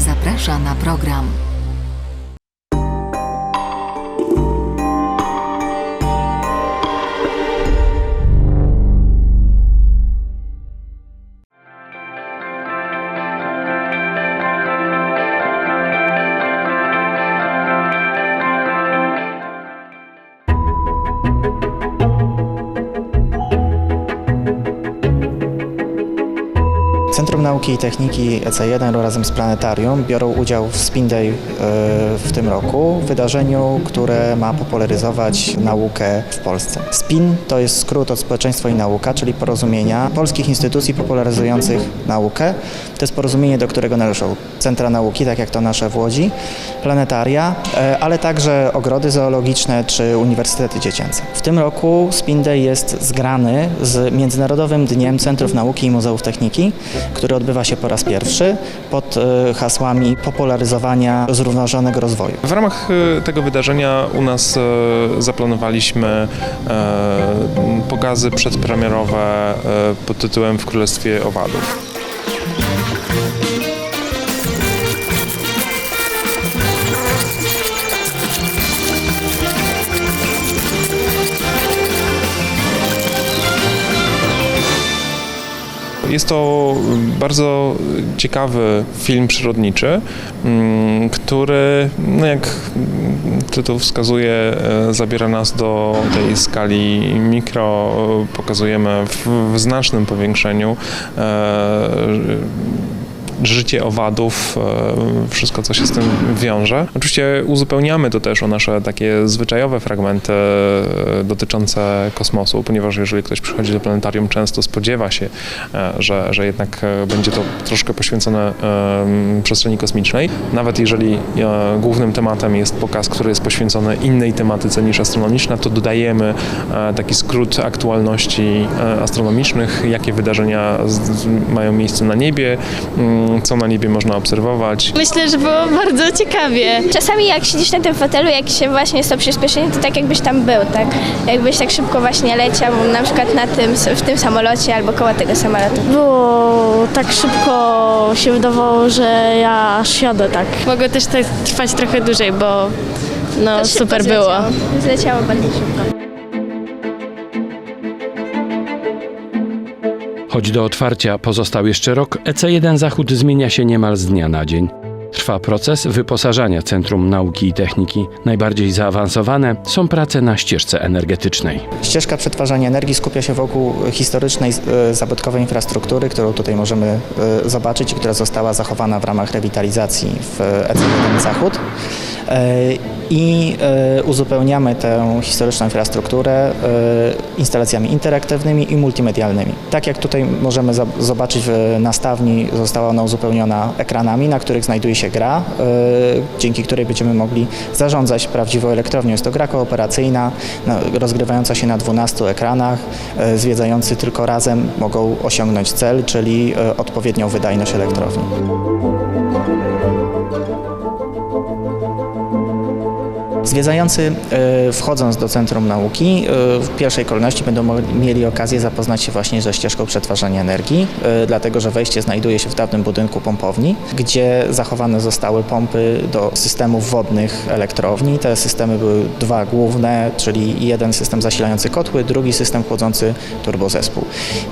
zaprasza na program. Nauki i Techniki EC1 razem z Planetarium biorą udział w Spin Day e, w tym roku, wydarzeniu, które ma popularyzować naukę w Polsce. SPIN to jest skrót od Społeczeństwo i Nauka, czyli porozumienia polskich instytucji popularyzujących naukę. To jest porozumienie, do którego należą centra nauki, tak jak to nasze w Łodzi, planetaria, e, ale także ogrody zoologiczne czy uniwersytety dziecięce. W tym roku Spin Day jest zgrany z Międzynarodowym Dniem Centrów Nauki i Muzeów Techniki, który odbywa się po raz pierwszy pod e, hasłami popularyzowania zrównoważonego rozwoju. W ramach e, tego wydarzenia u nas e, zaplanowaliśmy pokazy przedpremierowe pod tytułem W Królestwie Owadów. Jest to bardzo ciekawy film przyrodniczy, mm, który, no jak tytuł wskazuje, e, zabiera nas do tej skali mikro. Pokazujemy w, w znacznym powiększeniu e, życie owadów, e, wszystko co się z tym wiąże. Oczywiście uzupełniamy to też o nasze takie zwyczajowe fragmenty e, dotyczące kosmosu, ponieważ jeżeli ktoś przychodzi do planetarium, często spodziewa się, e, że, że jednak będzie to troszkę poświęcone przestrzeni kosmicznej. Nawet jeżeli głównym tematem jest pokaz, który jest poświęcony innej tematyce niż astronomiczna, to dodajemy taki skrót aktualności astronomicznych, jakie wydarzenia mają miejsce na niebie, co na niebie można obserwować. Myślę, że było bardzo ciekawie. Czasami jak siedzisz na tym fotelu, jak się właśnie jest to przyspieszenie, to tak jakbyś tam był, tak? Jakbyś tak szybko właśnie leciał, na przykład na tym, w tym samolocie albo koło tego samolotu. Było tak szybko się wydawało, że ja aż jadę tak. Mogło też to trwać trochę dłużej, bo no super było. zleciało. Zleciało bardzo szybko. Choć do otwarcia pozostał jeszcze rok, EC1 Zachód zmienia się niemal z dnia na dzień. Trwa proces wyposażania Centrum Nauki i Techniki. Najbardziej zaawansowane są prace na ścieżce energetycznej. Ścieżka przetwarzania energii skupia się wokół historycznej, e, zabytkowej infrastruktury, którą tutaj możemy e, zobaczyć i która została zachowana w ramach rewitalizacji w EC1 Zachód. E, I e, uzupełniamy tę historyczną infrastrukturę e, instalacjami interaktywnymi i multimedialnymi. Tak jak tutaj możemy zobaczyć w nastawni, została ona uzupełniona ekranami, na których znajduje się gra, dzięki której będziemy mogli zarządzać prawdziwą elektrownią. Jest to gra kooperacyjna, na- rozgrywająca się na 12 ekranach. Zwiedzający tylko razem mogą osiągnąć cel, czyli odpowiednią wydajność elektrowni. Zwiedzający e, wchodząc do Centrum Nauki e, w pierwszej kolejności będą mieli okazję zapoznać się właśnie ze ścieżką przetwarzania energii, e, dlatego że wejście znajduje się w dawnym budynku pompowni, gdzie zachowane zostały pompy do systemów wodnych elektrowni. Te systemy były dwa główne, czyli jeden system zasilający kotły, drugi system chłodzący turbozespół.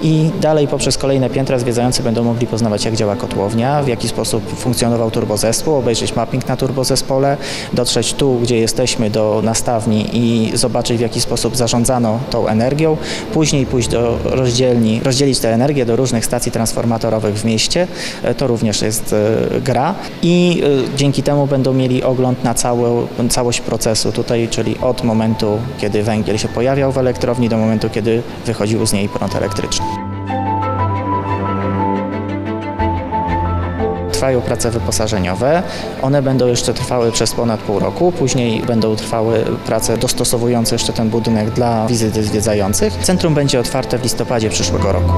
I dalej poprzez kolejne piętra zwiedzający będą mogli poznawać jak działa kotłownia, w jaki sposób funkcjonował turbozespół, obejrzeć mapping na turbozespole, dotrzeć tu, gdzie jesteśmy do nastawni i zobaczyć w jaki sposób zarządzano tą energią, później pójść do rozdzielni, rozdzielić tę energię do różnych stacji transformatorowych w mieście, E, to również jest e, gra. I e, dzięki temu będą mieli ogląd na całą, całość procesu tutaj, czyli od momentu, kiedy węgiel się pojawiał w elektrowni do momentu, kiedy wychodził z niej prąd elektryczny. Trwają prace wyposażeniowe. One będą jeszcze trwały przez ponad pół roku. Później będą trwały prace dostosowujące jeszcze ten budynek dla wizyty zwiedzających. Centrum będzie otwarte w listopadzie przyszłego roku.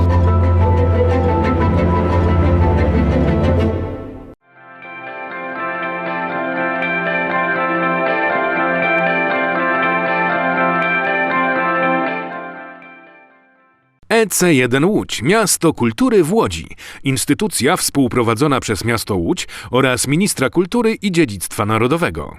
EC1 Łódź, Miasto Kultury w Łodzi, instytucja współprowadzona przez Miasto Łódź oraz Ministra Kultury i Dziedzictwa Narodowego.